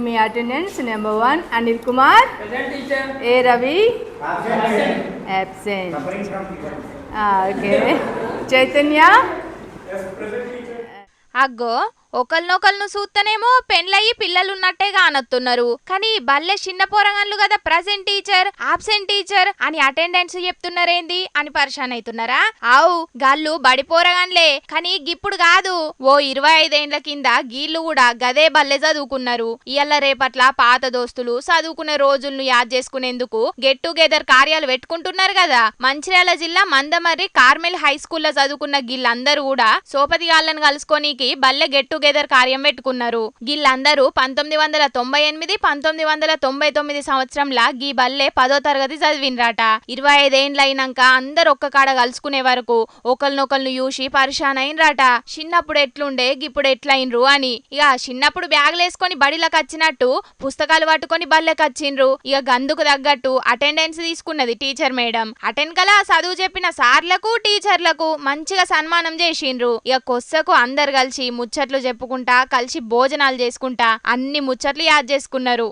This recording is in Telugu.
give me attendance. Number one, Anil Kumar. Present teacher. A. Ravi. Absent. Absent. Ah, okay. Chaitanya. Yes, present teacher. Ago. ఒకళ్ళనొకళ్ళను చూస్తేనేమో పెండ్లయ్యి పిల్లలు ఉన్నట్టే కానొత్తున్నారు కానీ బల్లె చిన్న పోరగాన్లు కదా ప్రజెంట్ టీచర్ ఆబ్సెంట్ టీచర్ అని అటెండెన్స్ చెప్తున్నారేంది అని పరిశాన్ అవుతున్నారా ఆవు గాళ్ళు బడి పోరగాన్లే కానీ గిప్పుడు కాదు ఓ ఇరవై ఐదేండ్ల కింద గీళ్ళు కూడా గదే బల్లె చదువుకున్నారు. ఇయ్యాల రేపట్ల పాత దోస్తులు చదువుకునే రోజులను యాద్ చేసుకునేందుకు గెట్ టుగెదర్ కార్యాలు పెట్టుకుంటున్నారు కదా మంచిర్యాల జిల్లా మందమర్రి కార్మెల్ హై స్కూల్లో చదువుకున్న గిళ్ళందరూ కూడా సోపతి గాళ్ళను కలుసుకోనీకి బల్లె గెట్ టుగెదర్ కార్యం పెట్టుకున్నారు. గిళ్ళందరూ పంతొమ్మిది వందల తొంభై ఎనిమిది పంతొమ్మిది వందల తొంభై తొమ్మిది సంవత్సరంలా గీ బల్లే పదో తరగతి చదివినరాట ఇరవై ఐదేండ్లు అయినాక అందరు ఒక్క కాడ కలుసుకునే వరకు ఒకరినొకరిని చూసి పరిశాన్ అయినరాట. చిన్నప్పుడు ఎట్లుండే గిప్పుడు ఎట్లయినరు అని. ఇక చిన్నప్పుడు బ్యాగులేసుకొని బడిలకు బడిలోకి వచ్చినట్టు పుస్తకాలు పట్టుకొని బల్లెకి వచ్చిండ్రు ఇక గందుకు తగ్గట్టు అటెండెన్స్ తీసుకున్నది టీచర్ మేడం. అటెండ్ కల చదువు చెప్పిన సార్లకు టీచర్లకు మంచిగా సన్మానం చేసిండ్రు. ఇక కొస్సకు అందరు కలిసి ముచ్చట్లు చెప్పుకుంటా కలిసి భోజనాలు చేసుకుంటా అన్ని ముచ్చట్లు యాద్ చేసుకున్నారు.